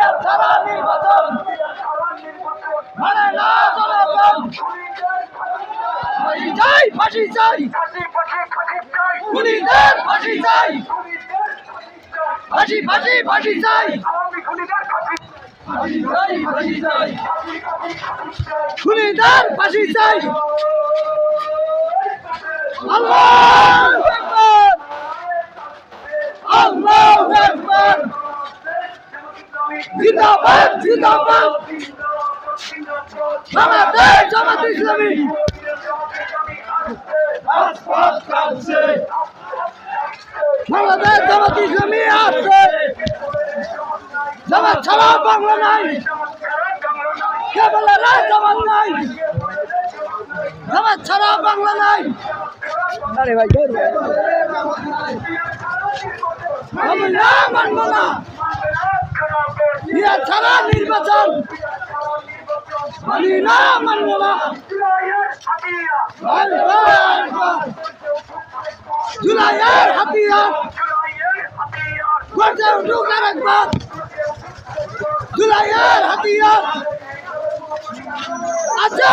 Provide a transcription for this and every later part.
Peer ছাড়া নির্বাচন। মানে না জনগণ চাই, ফাঁসি চাই। খুনিদের ফাঁসি চাই। ফাঁসি ফাঁসি ফাঁসি চাই। খুনিদের ফাঁসি চাই। আল্লাহু আল্লাহু জিন্দাবাদ জিন্দাবাদ। বাংলাদেশ জামাত ইসলামী। বাংলাদেশ জামাত ইসলামী আছে। জামাত ছাড়া বাংলা নাই। কে জামাত নাই। জামাত ছাড়া বাংলা নাই। আরে ভাই আমি না মানব না। ইয়া ছাড়া নির্বাচন মানি না, মানব না। জুলাইয়ের হাতিয়ার গর্জে উঠুক আর একবার। জুলাইয়ের হাতিয়ার আছে।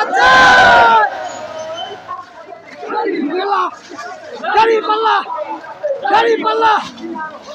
আছে। গাড়ি পাল্লা।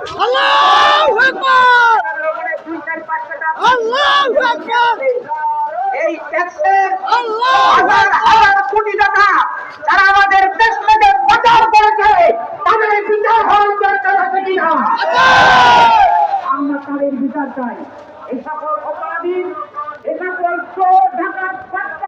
আল্লাহু আকবার! আল্লাহু আকবার! এই ট্যাক্সের আল্লাহু হাজার কোটি টাকা যারা আমাদের দেশ থেকে পাচার করেছে তাদের বিচার হওয়ার দরকার আছে কিনা? আমরা তাদের বিচার চাই। এই সকল